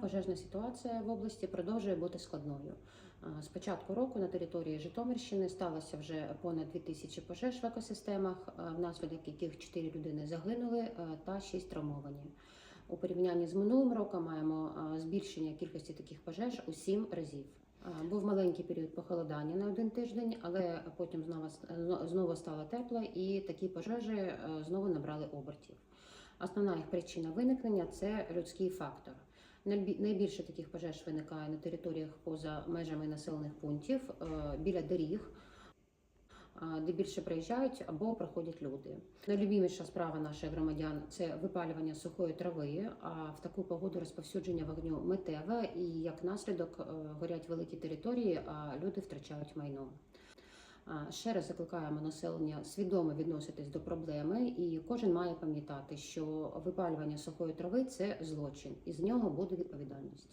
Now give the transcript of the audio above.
пожежна ситуація в області продовжує бути складною. З початку року на території Житомирщини сталося вже понад 2000 пожеж в екосистемах, внаслідок яких 4 людини загинули та 6 травмовані. У порівнянні з минулим роком маємо збільшення кількості таких пожеж у 7 разів. Був маленький період похолодання на один тиждень, але потім знову знову стало тепло, і такі пожежі е, знову набрали обертів. Основна їх причина виникнення це людський фактор. Найбі- Найбільше таких пожеж виникає на територіях поза межами населених пунктів, е, біля доріг, е, де більше приїжджають або проходять люди. Найлюбіміша справа наших громадян це випалювання сухої трави. А в таку погоду розповсюдження вогню митеве і як наслідок е, горять великі території, а люди втрачають майно. Ще раз закликаємо населення свідомо відноситись до проблеми, і кожен має пам'ятати, що випалювання сухої трави це злочин, і з нього буде відповідальність.